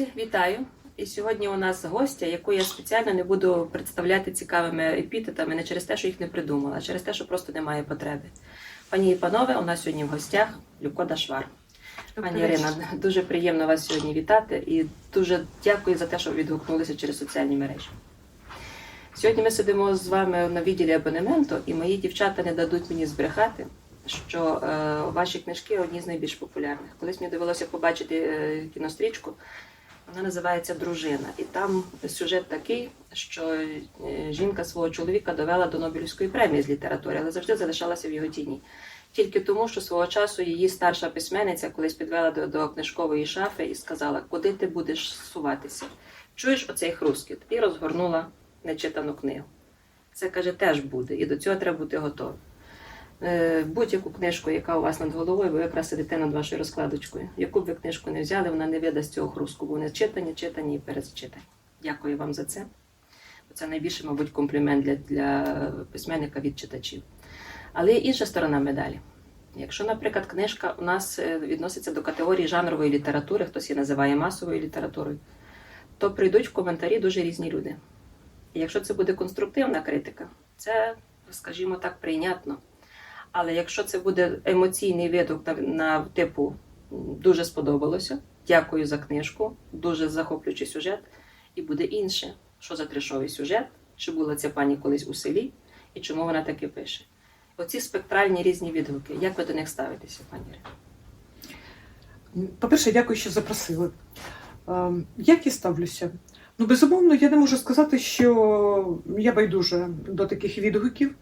Друзі, вітаю! І сьогодні у нас гостя, яку я спеціально не буду представляти цікавими епітетами не через те, що їх не придумала, а через те, що просто немає потреби. Пані і панове, у нас сьогодні в гостях Люкода Швар. Пані Ірина, дуже приємно вас сьогодні вітати і дуже дякую за те, що ви відгукнулися через соціальні мережі. Сьогодні ми сидимо з вами на відділі абонементу, і мої дівчата не дадуть мені збрехати, що е, ваші книжки одні з найбільш популярних. Колись мені довелося побачити е, кінострічку, вона називається Дружина. І там сюжет такий, що е, жінка свого чоловіка довела до Нобелівської премії з літератури, але завжди залишалася в його тіні. Тільки тому, що свого часу її старша письменниця колись підвела до, до книжкової шафи і сказала, куди ти будеш суватися. Чуєш оцей хрускіт? І розгорнула нечитану книгу. Це каже, теж буде, і до цього треба бути готовим. Е, Будь-яку книжку, яка у вас над головою, ви якраз сидите над вашою розкладочкою. Яку б ви книжку не взяли, вона не видасть цього хрустку, бо вони читані, читані і перечитані. Дякую вам за це. Це найбільший, мабуть, комплімент для, для письменника від читачів. Але є інша сторона медалі. Якщо, наприклад, книжка у нас е, відноситься до категорії жанрової літератури, хтось її називає масовою літературою, то прийдуть в коментарі дуже різні люди. І якщо це буде конструктивна критика, це, скажімо так, прийнятно. Але якщо це буде емоційний відгук на, на типу дуже сподобалося, дякую за книжку, дуже захоплюючий сюжет, і буде інше, що за трешовий сюжет, чи була ця пані колись у селі, і чому вона таке пише. Оці спектральні різні відгуки. Як ви до них ставитеся, пані? По-перше, дякую, що запросили. Ем, Як я ставлюся? Ну, безумовно, я не можу сказати, що я байдужа до таких відгуків.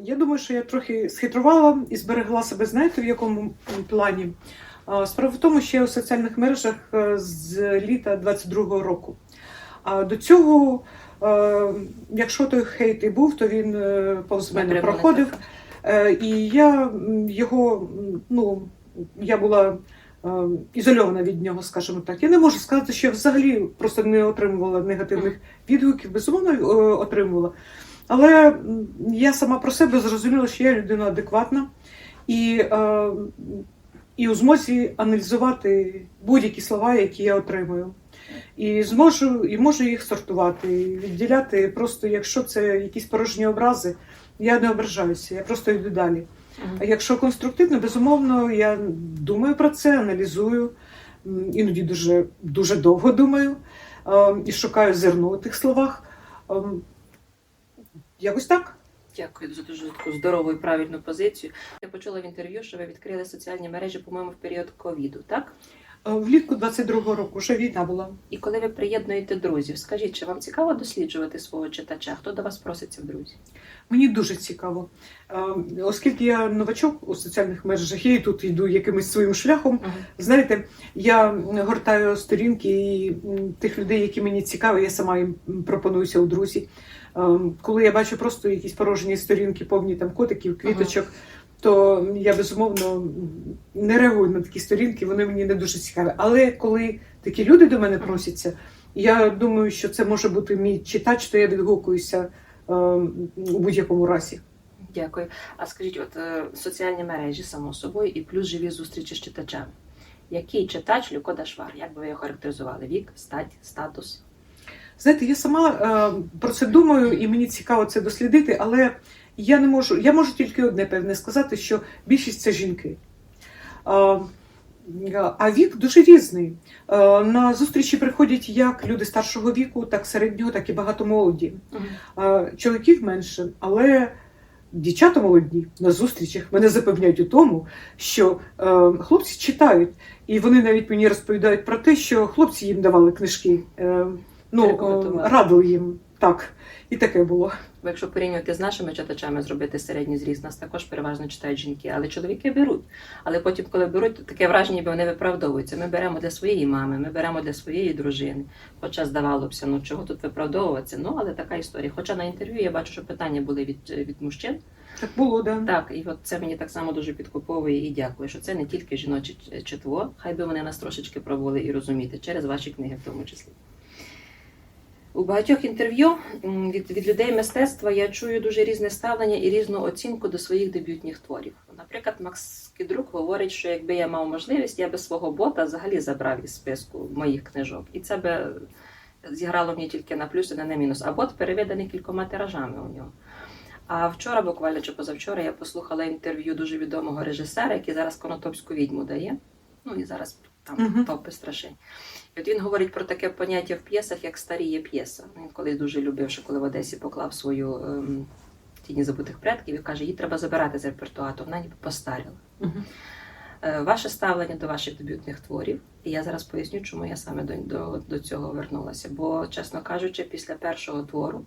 Я думаю, що я трохи схитрувала і зберегла себе, знаєте, в якому плані. Справа в тому, що я у соціальних мережах е, з літа 22-го року. А до цього, е, якщо той хейт і був, то він е, повз мене проходив. І я його, ну, я була ізольована від нього, скажімо так. Я не можу сказати, що я взагалі просто не отримувала негативних відгуків, безумовно, отримувала. Але я сама про себе зрозуміла, що я людина адекватна і, е, і у змозі аналізувати будь-які слова, які я отримую. І зможу, і можу їх сортувати, і відділяти просто, якщо це якісь порожні образи, я не ображаюся, я просто йду далі. А якщо конструктивно, безумовно, я думаю про це, аналізую, іноді дуже, дуже довго думаю ем, і шукаю зерно у тих словах. Якось так. Дякую за дуже таку здорову і правильну позицію. Я почула в інтерв'ю, що ви відкрили соціальні мережі, по-моєму, в період ковіду, так? Е, Влітку 22-го року вже війна була. І коли ви приєднуєте друзів, скажіть, чи вам цікаво досліджувати свого читача? Хто до вас проситься в друзі? Мені дуже цікаво. Ем, Оскільки я новачок у соціальних мережах, я і тут йду якимось своїм шляхом. Знаєте, я гортаю сторінки і тих людей, які мені цікаві, я сама їм пропонуюся у друзі. Ем, Коли я бачу просто якісь порожні сторінки, повні там котиків, квіточок, то я безумовно не реагую на такі сторінки, вони мені не дуже цікаві. Але коли такі люди до мене просяться, я думаю, що це може бути мій читач, то я відгукуюся ем, у будь-якому разі. Дякую. А скажіть, от е, соціальні мережі, само собою, і плюс живі зустрічі з читачами. Який читач Люкода Швар? Як би ви його характеризували? Вік, стать, статус? Знаєте, я сама е, про це думаю, і мені цікаво це дослідити, але я не можу. Я можу тільки одне певне сказати, що більшість це жінки. Е, а вік дуже різний. Е, на зустрічі приходять як люди старшого віку, так середнього, так і багато молоді. Е, Чоловіків менше, але дівчата молоді на зустрічах мене запевняють у тому, що е, хлопці читають, і вони навіть мені розповідають про те, що хлопці їм давали книжки. Ну, е, їм так. І таке було. Бо якщо порівнювати з нашими читачами, зробити середній зріст, нас також переважно читають жінки, але чоловіки беруть. Але потім, коли беруть, таке враження, ніби вони виправдовуються. Ми беремо для своєї мами, ми беремо для своєї дружини. Хоча здавалося, ну чого тут виправдовуватися? Ну але така історія. Хоча на інтерв'ю я бачу, що питання були від, від мужчин. Так було, да. Так, і от це мені так само дуже підкуповує і дякую, що це не тільки жіноче читво, хай би вони нас трошечки пробували і розуміти через ваші книги в тому числі. У багатьох інтерв'ю від, від людей мистецтва я чую дуже різне ставлення і різну оцінку до своїх дебютних творів. Наприклад, Макс Кідрук говорить, що якби я мав можливість, я би свого бота взагалі забрав із списку моїх книжок. І це би зіграло мені тільки на плюс і не на мінус. А бот переведений кількома тиражами у нього. А вчора, буквально чи позавчора, я послухала інтерв'ю дуже відомого режисера, який зараз Конотопську відьму дає. Ну і зараз там Мгм. топи страшень. От він говорить про таке поняття в п'єсах, як старіє п'єса. Він колись дуже любив, що коли в Одесі поклав свою ем, тіні забутих предків і каже, її треба забирати з репертуару, вона ніби постаріла. Е, Ваше ставлення до ваших дебютних творів, і я зараз поясню, чому я саме до, до, до цього вернулася. Бо, чесно кажучи, після першого твору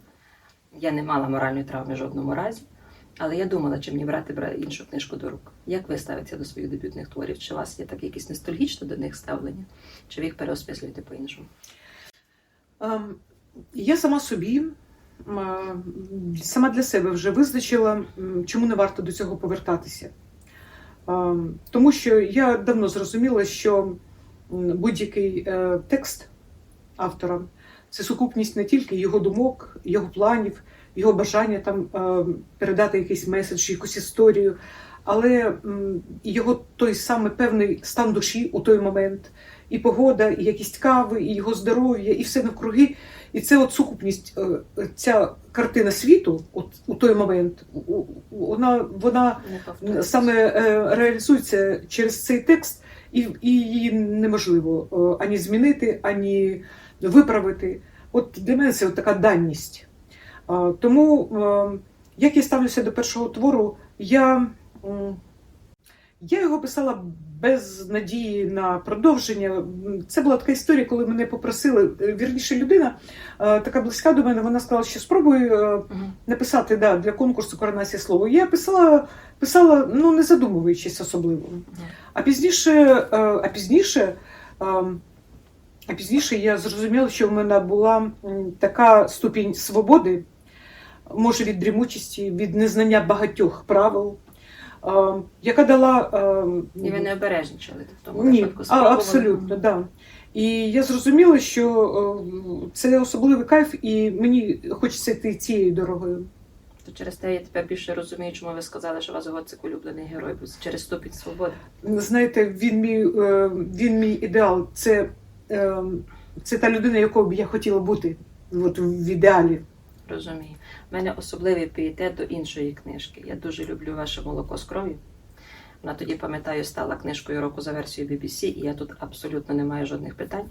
я не мала моральної травми в жодному разі, але я думала, чи мені брати іншу книжку до рук. Як ви ставитеся до своїх дебютних творів? Чи у вас є таке якесь ностальгічне до них ставлення, чи ви їх переосмислюєте по-іншому? Ем, Я сама собі, сама для себе вже визначила, чому не варто до цього повертатися. Ем, Тому що я давно зрозуміла, що будь-який е, текст автора це сукупність не тільки його думок, його планів, його бажання там е, передати якийсь меседж, якусь історію, але його той самий певний стан душі у той момент, і погода, і якість кави, і його здоров'я, і все навкруги. І це от сукупність, е, ця картина світу, от у той момент, вона, вона саме е, реалізується через цей текст, і, і її неможливо ані змінити, ані виправити. От для мене це от така даність. Е, Тому, як я ставлюся до першого твору, я, я його писала без надії на продовження. Це була така історія, коли мене попросили, е, вірніше людина, така близька до мене, вона сказала, що спробуй е, написати да, для конкурсу коронація слово. Я писала, писала ну не задумуючись особливо. А пізніше, е, а пізніше, ем, пізніше я зрозуміла, що в мене була така ступінь свободи, може від дрімучості, від незнання багатьох правил, яка дала. І ви не обережничали в тому ні, випадку. а, абсолютно, да. І я зрозуміла, що це особливий кайф, і мені хочеться йти цією дорогою. То через те я тепер більше розумію, чому ви сказали, що у вас Гоцик улюблений герой, бо через ступінь свободи. Знаєте, він мій, е, він мій ідеал. Це, це та людина, якою б я хотіла бути от, в ідеалі. Розумію. У мене особливий пієтет до іншої книжки. Я дуже люблю ваше молоко з кров'ю. Вона тоді, пам'ятаю, стала книжкою року за версією BBC, і я тут абсолютно не маю жодних питань.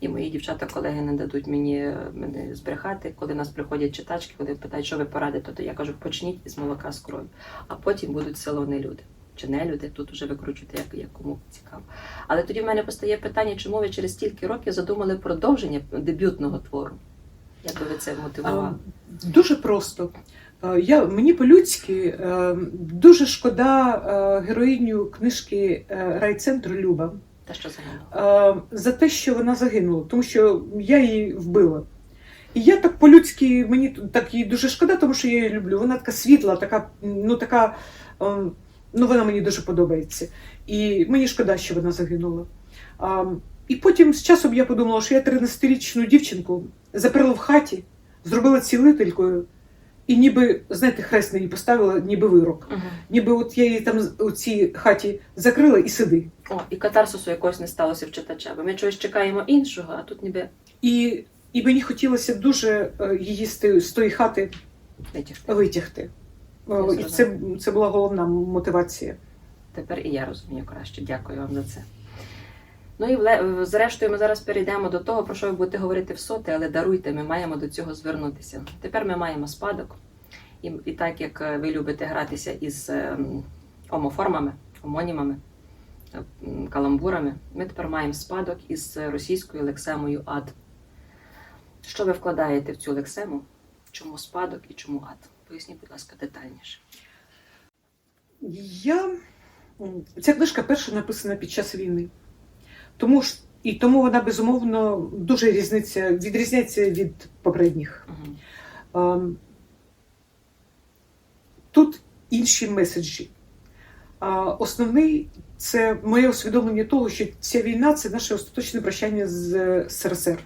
І мої дівчата-колеги не дадуть мені е, мене збрехати. Коли нас приходять читачки, коли питають, що ви порадите, то я кажу, почніть із молока з кров'ю, а потім будуть село не люди. Чи не люди, тут вже викручуйте, як, як кому цікаво. Але тоді в мене постає питання, чому ви через стільки років задумали продовження дебютного твору? Як би ви це мотивували? Дуже просто. Е, Я, мені по-людськи е, дуже шкода е, героїню книжки райцентру Люба Та що загинуло? е, за те, що вона загинула, тому що я її вбила. І я так по-людськи, мені так її дуже шкода, тому що я її люблю. Вона така світла, така, ну така, е, ну вона мені дуже подобається. І мені шкода, що вона загинула. А, і потім з часом я подумала, що я 13-річну дівчинку заперла в хаті, зробила цілителькою, і ніби, знаєте, хрест на її поставила, ніби вирок. Угу. Ніби от я її там у цій хаті закрила і сиди. О, і катарсису якогось не сталося в читача, бо ми чогось чекаємо іншого, а тут ніби І, і мені хотілося дуже е, її з тої хати витягти. витягти. І це, це була головна мотивація. Тепер і я розумію краще. Дякую вам за це. Ну і зрештою, ми зараз перейдемо до того, про що ви будете говорити в соти, але даруйте, ми маємо до цього звернутися. Тепер ми маємо спадок. І, і так як е, ви любите гратися із ем, омоформами, омонімами, е, каламбурами, ми тепер маємо спадок із російською лексемою ад. Що ви вкладаєте в цю лексему? Чому спадок і чому ад? Поясніть, будь ласка, детальніше. Я... Ця книжка перша написана під час війни. Тому ж, і тому вона, безумовно, дуже різниця, відрізняється від попередніх. Угу. Тут інші меседжі. Основний це моє усвідомлення того, що ця війна це наше остаточне прощання з СРСР.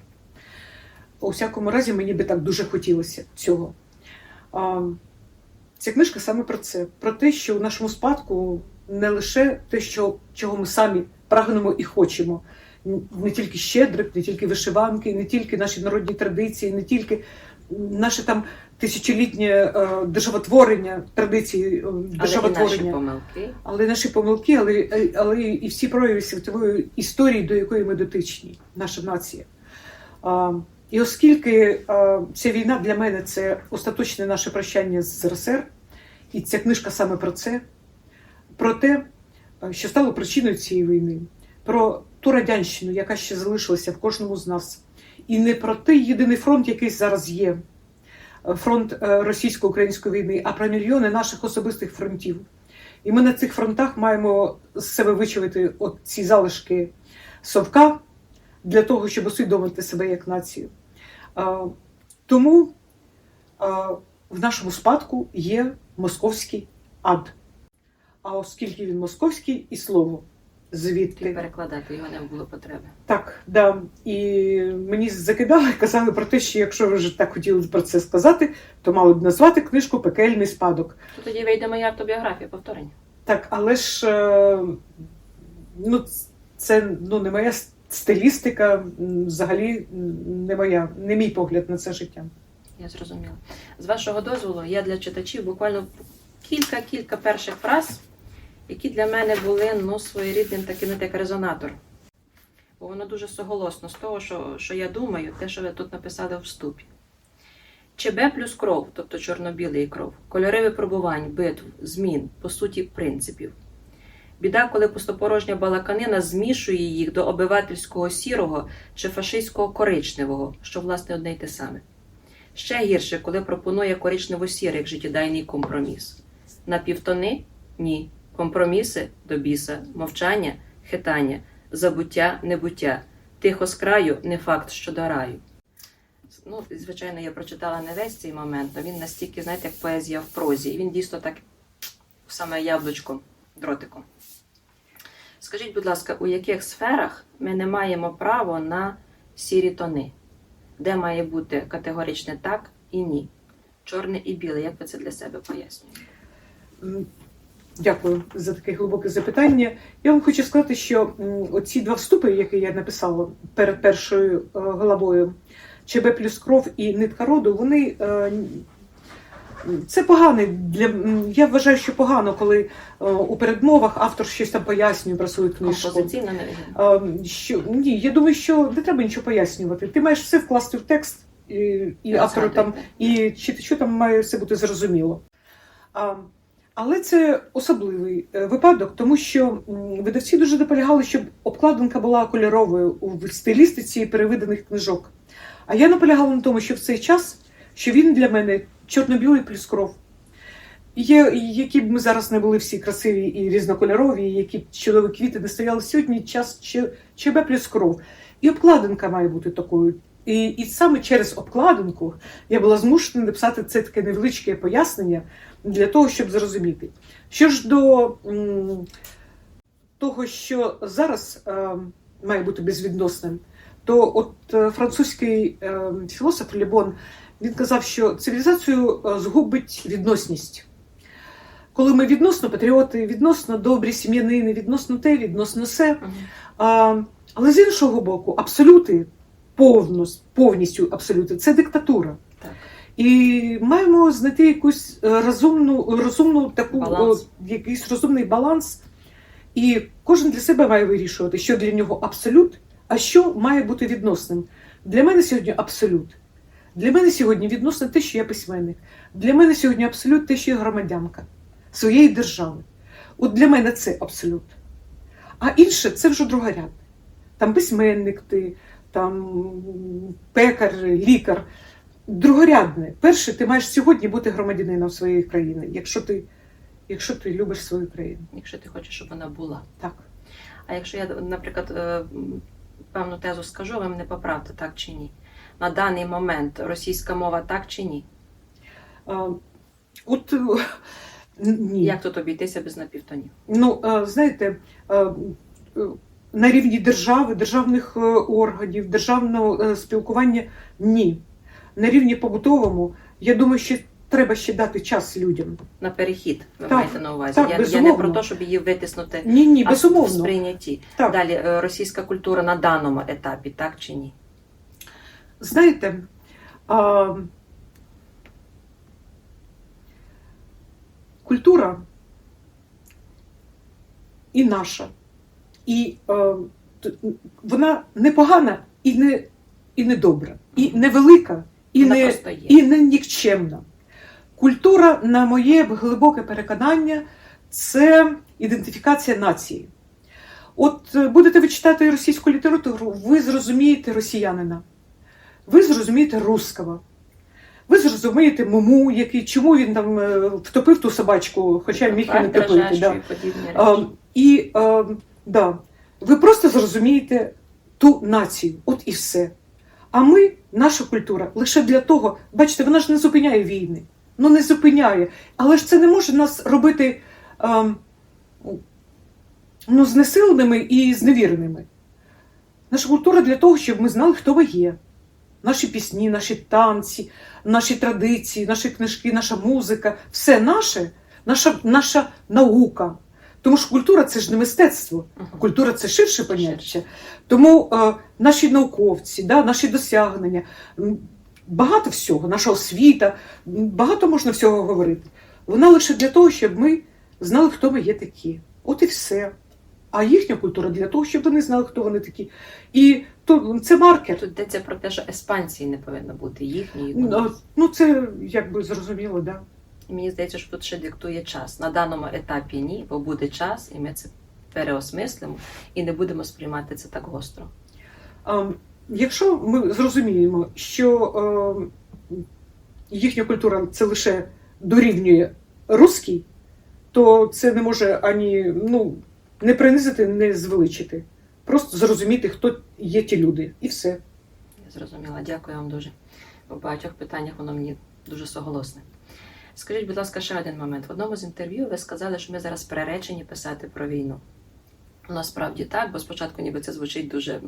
у всякому разі мені би так дуже хотілося цього. Ця книжка саме про це: про те, що у нашому спадку не лише те, що, чого ми самі прагнемо і хочемо. Не тільки щедрик, не тільки вишиванки, не тільки наші народні традиції, не тільки наше там тисячолітнє е, державотворення, традиції е, Але і наші помилки. Але наші помилки, але, але і всі прояви світової історії, до якої ми дотичні, наша нація. І оскільки а, ця війна для мене це остаточне наше прощання з РСР, і ця книжка саме про це, про те, що стало причиною цієї війни, про ту радянщину, яка ще залишилася в кожному з нас, і не про той єдиний фронт, який зараз є, е, фронт е, російсько-української війни, а про мільйони наших особистих фронтів. І ми на цих фронтах маємо з себе вичавити от ці залишки совка для того, щоб усвідомити себе як націю. Тому в нашому спадку є московський ад. А оскільки він московський, і слово І звідки. перекладати його не було потреби. Так, да. І мені закидали, казали про те, що якщо ви вже так хотіли про це сказати, то мали б назвати книжку Пекельний спадок. То тоді вийде моя автобіографія, повторення. Так, але ж е, ну, це ну, не моя стилістика, взагалі не моя, не мій погляд на це життя. Я зрозуміла. З вашого дозволу, я для читачів буквально кілька-кілька перших фраз, які для мене були ну, своєрідним таким як резонатор. Бо воно дуже соголосно з того, що, що я думаю, те, що ви тут написали в вступі. ЧБ плюс кров, тобто чорно-білий кров, кольори випробувань, битв, змін, по суті, принципів. Біда, коли пустопорожня балаканина змішує їх до обивательського сірого чи фашистського коричневого, що власне одне й те саме. Ще гірше, коли пропонує коричнево-сірий як життєдайний компроміс. На півтони ні. Компроміси до біса, мовчання, хитання, забуття, небуття, тихо з краю, не факт, що до раю. Ну, звичайно, я прочитала не весь цей момент, але він настільки, знаєте, як поезія в прозі. І він дійсно так саме яблучком, дротиком. Скажіть, будь ласка, у яких сферах ми не маємо права на сірі тони? Де має бути категоричне так і ні? Чорне і біле, як ви це для себе пояснюєте? Дякую за таке глибоке запитання. Я вам хочу сказати, що оці два вступи, які я написала перед першою е, главою, ЧБ плюс кров і нитка роду, вони е, це погано для я вважаю, що погано, коли е, у передмовах автор щось там пояснює про свою книжку. Композиційно не Е, Що ні, я думаю, що не треба нічого пояснювати. Ти маєш все вкласти в текст, і, і автору там і читачу там має все бути зрозуміло. А, але це особливий е, випадок, тому що видавці дуже наполягали, щоб обкладинка була кольоровою у стилістиці перевиданих книжок. А я наполягала на тому, що в цей час, що він для мене чорно-білий плюс кров. Є, які б ми зараз не були всі красиві і різнокольорові, і які б чудові квіти не стояли сьогодні, час ЧБ плюс кров. І обкладинка має бути такою. І, і саме через обкладинку я була змушена написати це таке невеличке пояснення для того, щоб зрозуміти. Що ж до м, того, що зараз е, має бути безвідносним, то от е, французький е, філософ Лібон він казав, що цивілізацію е, згубить відносність. Коли ми відносно патріоти, відносно добрі сім'янини, відносно те, відносно се. А, але з іншого боку, абсолюти, повнос- повністю абсолюти, це диктатура. Так. І маємо знайти якусь е, розумну, розумну таку Баланс. якийсь розумний баланс. І кожен для себе має вирішувати, що для нього абсолют, а що має бути відносним. Для мене сьогодні абсолют. Для мене сьогодні відносно те, що я письменник. Для мене сьогодні абсолют те, що я громадянка своєї держави. От для мене це абсолют. А інше це вже другорядне. Там письменник ти, там пекар, лікар. Другорядне. Перше, ти маєш сьогодні бути громадянином своєї країни, якщо ти, якщо ти любиш свою країну. Якщо ти хочеш, щоб вона була. Так. А якщо я, наприклад, е, певну тезу скажу, ви мене поправте, так чи ні? На даний момент російська мова так чи ні? А, от е, ні. Як тут обійтися без напівтонів? Ну, е, знаєте, е, е, на рівні держави, державних е, органів, державного е, спілкування ні. На рівні побутовому, я думаю, що треба ще дати час людям. На перехід, ви Так, маєте на увазі. так, я, я не про те, щоб її витиснути Ні, ні, а в сприйнятті. Так. Далі, е, російська культура на даному етапі, так чи ні? Знаєте, а, культура і наша, і е, т- вона не погана і не, і не добра, і невелика, і Вона не, і не нікчемна. Культура, на моє глибоке переконання, це ідентифікація нації. От е, будете ви читати російську літературу, ви зрозумієте росіянина, ви зрозумієте русского, ви зрозумієте муму, який, чому він там е, втопив ту собачку, хоча міг і не топити. Да. і А, і а, да, ви просто зрозумієте ту націю, от і все. А ми, наша культура, лише для того, бачите, вона ж не зупиняє війни. Ну не зупиняє. Але ж це не може нас робити а, ну, знесиленими і зневіреними. Наша культура для того, щоб ми знали, хто ми є. Наші пісні, наші танці, наші традиції, наші книжки, наша музика все наше, наша, наша наука. Тому що культура це ж не мистецтво, Мгм. культура це ширше поняття. Тому е, наші науковці, да, наші досягнення, багато всього, наша освіта, багато можна всього говорити. Вона лише для того, щоб ми знали, хто ми є такі. От і все. А їхня культура для того, щоб вони знали, хто вони такі. І то це маркер. Тут йдеться про те, що еспансії не повинно бути їхньої. Ну. Ну, це якби зрозуміло, да. І Мені здається, що тут ще диктує час. На даному етапі ні, бо буде час, і ми це переосмислимо і не будемо сприймати це так гостро. А, Якщо ми зрозуміємо, що е, їхня культура це лише дорівнює руській, то це не може ані ну, не принизити, не звеличити. Просто зрозуміти, хто є ті люди, і все. Я зрозуміла. Дякую вам дуже. У багатьох питаннях воно мені дуже соголосне. Скажіть, будь ласка, ще один момент. В одному з інтерв'ю ви сказали, що ми зараз приречені писати про війну. Насправді так, бо спочатку ніби це звучить дуже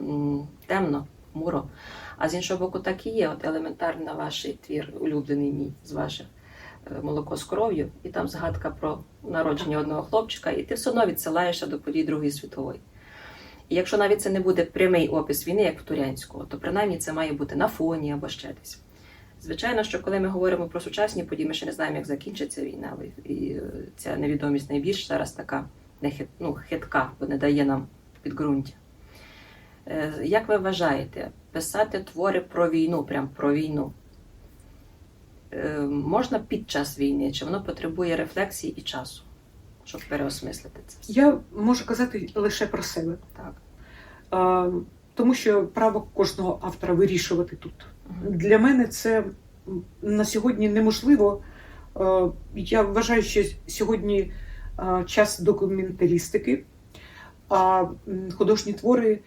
темно, муро. А з іншого боку, так і є. От елементарно ваш твір, улюблений мій з ваших е, молоко з кров'ю, і там згадка про народження одного хлопчика, і ти все одно відсилаєшся до подій Другої світової. І якщо навіть це не буде прямий опис війни, як в Турянського, то принаймні це має бути на фоні або ще десь. Звичайно, що коли ми говоримо про сучасні події, ми ще не знаємо, як закінчиться війна, і е, ця невідомість найбільш зараз така не хит, ну, хитка, бо не дає нам підґрунтя. Е, Як ви вважаєте, писати твори про війну, прям про війну, е, можна під час війни, чи воно потребує рефлексії і часу, щоб переосмислити це все? Я можу казати лише про себе, Так. а, тому що право кожного автора вирішувати тут. Мгм. Для мене це на сьогодні неможливо. Я вважаю, що сьогодні час документалістики, а художні твори,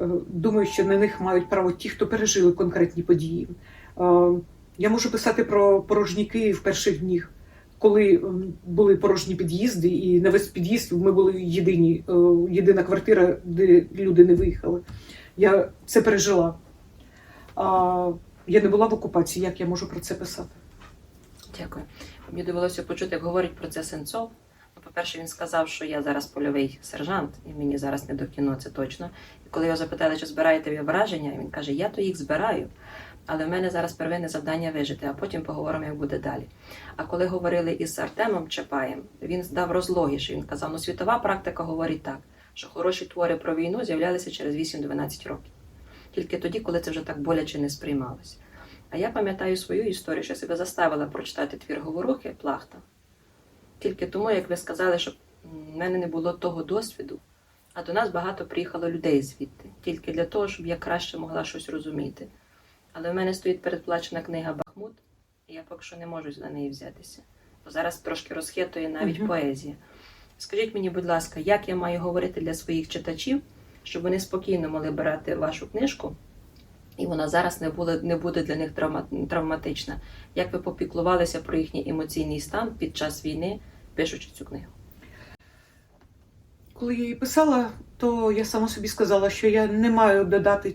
е, думаю, що на них мають право ті, хто пережили конкретні події. Я можу писати про порожній Київ перших днів, коли були порожні під'їзди, і на весь під'їзд ми були єдині, е, єдина квартира, де люди не виїхали. Я це пережила. А, я не була в окупації, як я можу про це писати? Дякую. Мені довелося почути, як говорить про це Сенцов. Ну, По-перше, він сказав, що я зараз польовий сержант, і мені зараз не до кіно, це точно. І коли його запитали, чи збираєте ви враження, він каже, я то їх збираю, але в мене зараз первинне завдання вижити, а потім поговоримо, як буде далі. А коли говорили із Артемом Чапаєм, він дав розлогіше. Він казав, ну світова практика говорить так, що хороші твори про війну з'являлися через 8-12 років. Тільки тоді, коли це вже так боляче не сприймалося. А я пам'ятаю свою історію, що я себе заставила прочитати твір Говорухи Плахта. Тільки тому, як ви сказали, що в мене не було того досвіду, а до нас багато приїхало людей звідти, тільки для того, щоб я краще могла щось розуміти. Але в мене стоїть передплачена книга Бахмут, і я поки що не можу за неї взятися. Бо зараз трошки розхитує навіть Мгм. поезія. Скажіть мені, будь ласка, як я маю говорити для своїх читачів, щоб вони спокійно могли брати вашу книжку, і вона зараз не буде, не буде для них травматична. Як ви попіклувалися про їхній емоційний стан під час війни, пишучи цю книгу? Коли я її писала, то я сама собі сказала, що я не маю додати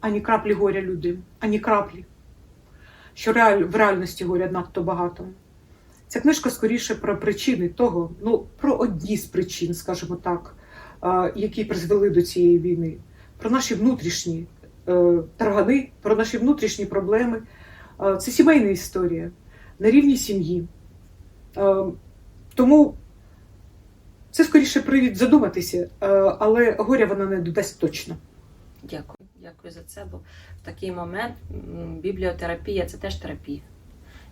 ані краплі горя людям, ані краплі. Що реаль, в реальності горя надто багато. Ця книжка скоріше про причини того, ну, про одні з причин, скажімо так, е, які призвели до цієї війни, про наші внутрішні е, таргани, про наші внутрішні проблеми. Е, Це сімейна історія на рівні сім'ї. Тому це скоріше привід задуматися, але горя вона не додасть точно. Дякую, дякую за це. Бо в такий момент бібліотерапія це теж терапія.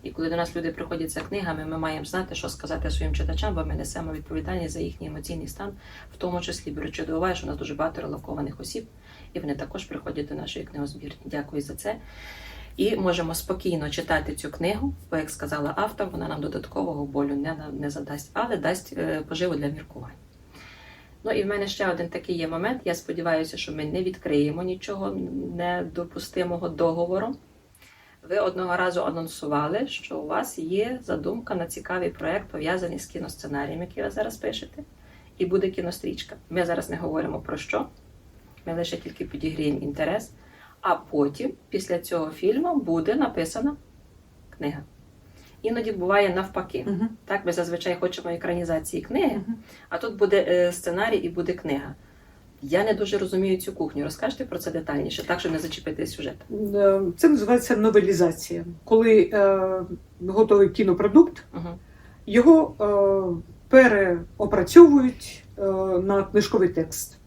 І коли до нас люди приходять за книгами, ми маємо знати, що сказати своїм читачам, бо ми несемо відповідальність за їхній емоційний стан, в тому числі беручи до уваги, що у нас дуже багато релокованих осіб, і вони також приходять до нашої книгозбірні. Дякую за це. І можемо спокійно читати цю книгу, бо, як сказала автор, вона нам додаткового болю не, не задасть, але дасть е, поживу для міркувань. Ну і в мене ще один такий є момент. Я сподіваюся, що ми не відкриємо нічого недопустимого договору. Ви одного разу анонсували, що у вас є задумка на цікавий проект, пов'язаний з кіносценарієм, який ви зараз пишете, і буде кінострічка. Ми зараз не говоримо про що, ми лише тільки підігріємо інтерес. А потім, після цього фільму, буде написана книга. Іноді буває навпаки. Угу. Так, ми зазвичай хочемо екранізації книги, Мгм. а тут буде е, сценарій і буде книга. Я не дуже розумію цю кухню. Розкажете про це детальніше, так щоб не зачепити сюжет. Е, Це називається новелізація. Коли е, готовий кінопродукт, Угу. його е, переопрацьовують е, на книжковий текст.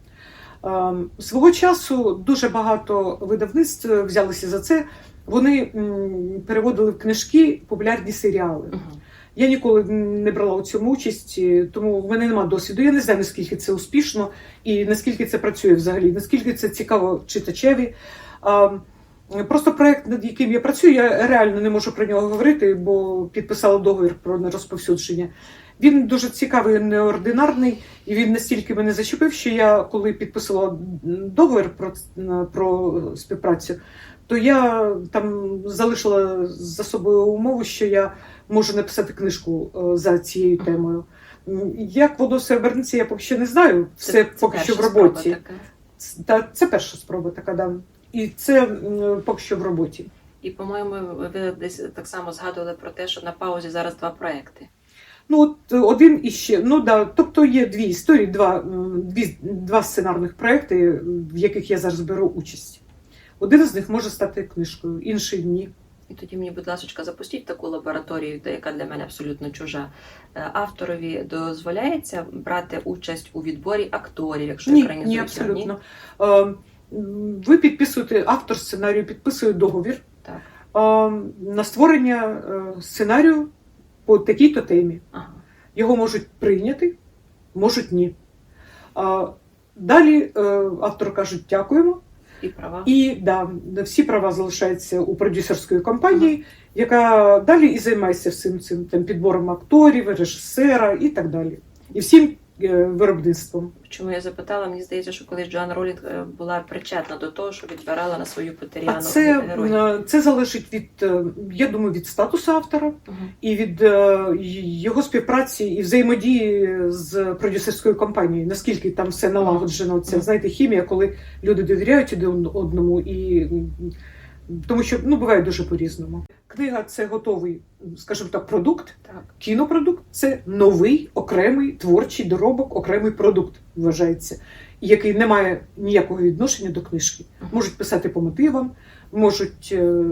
Е, свого часу дуже багато видавництв взялися за це. Вони переводили в книжки популярні серіали. Я ніколи не брала у цьому участь, е, тому в мене немає досвіду. Я не знаю, наскільки це успішно і наскільки це працює взагалі, наскільки це цікаво читачеві. Просто проект, над яким я працюю, я реально не можу про нього говорити, бо підписала договір про нерозповсюдження. Він дуже цікавий, неординарний, і він настільки мене зачепив, що я, коли підписувала договір про, про співпрацю, то я там залишила за собою умову, що я можу написати книжку е, за цією темою. Як воно все обернеться, я поки що не знаю. Все поки що в роботі. Та це перша спроба така, да. І це поки що в роботі. І, по-моєму, ви десь так само згадували про те, що на паузі зараз два проекти. Ну, от один іще. Ну да, тобто є дві історії, два, дві, два сценарних проекти, в яких я зараз беру участь. Один з них може стати книжкою, інший ні. І тоді мені, будь ласка, запустіть таку лабораторію, яка для мене абсолютно чужа. Е, Авторові дозволяється брати участь у відборі акторів, якщо Ні, екранізують ні, абсолютно. Е, м, Ви підписуєте, автор сценарію підписує договір Так. е, на створення е, сценарію по такій-то темі. Ага. Його можуть прийняти, можуть ні. Далі е, автор кажуть дякуємо. І права. І да, всі права залишаються у продюсерської компанії, яка далі і займається всім цим там, підбором акторів, режисера і так далі. І всім виробництвом. Чому я запитала? Мені здається, що колись Джоан Ролінг е, була причетна до того, що відбирала на свою Петеріану це, героїв. е, це залежить від, е, я думаю, від статусу автора Мгм. і від е, його співпраці і взаємодії з продюсерською компанією. Наскільки там все налагоджено, це Мгм. знаєте, хімія, коли люди довіряють один одному, і тому що ну буває дуже по-різному. Книга це готовий, скажімо так, продукт. Так. Кінопродукт це новий окремий творчий доробок, окремий продукт вважається, який не має ніякого відношення до книжки. Можуть писати по мотивам, можуть е,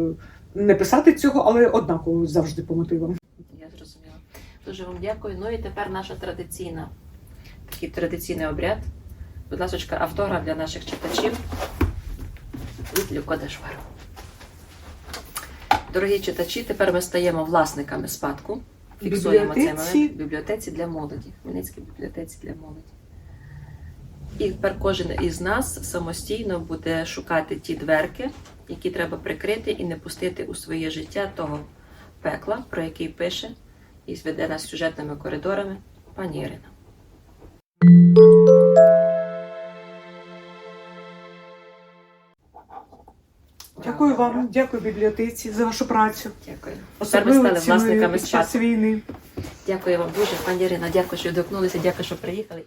не писати цього, але однаково завжди по мотивам. Я зрозуміла. Дуже вам дякую. Ну і тепер наша традиційна, такий традиційний обряд. Будь ласка, автора для наших читачів від Люко Дешвару. Дорогі читачі, тепер ми стаємо власниками спадку. Фіксуємо цей момент в бібліотеці для молоді, в Хмельницькій бібліотеці для молоді. І тепер кожен із нас самостійно буде шукати ті дверки, які треба прикрити і не пустити у своє життя того пекла, про який пише і зведе нас сюжетними коридорами пані Ірина. Дякую вам, дякую бібліотеці за вашу працю. Дякую. Тепер ми стали власниками під час війни. Дякую вам дуже, пані Ірина. Дякую, що доткнулися, дякую, що приїхали.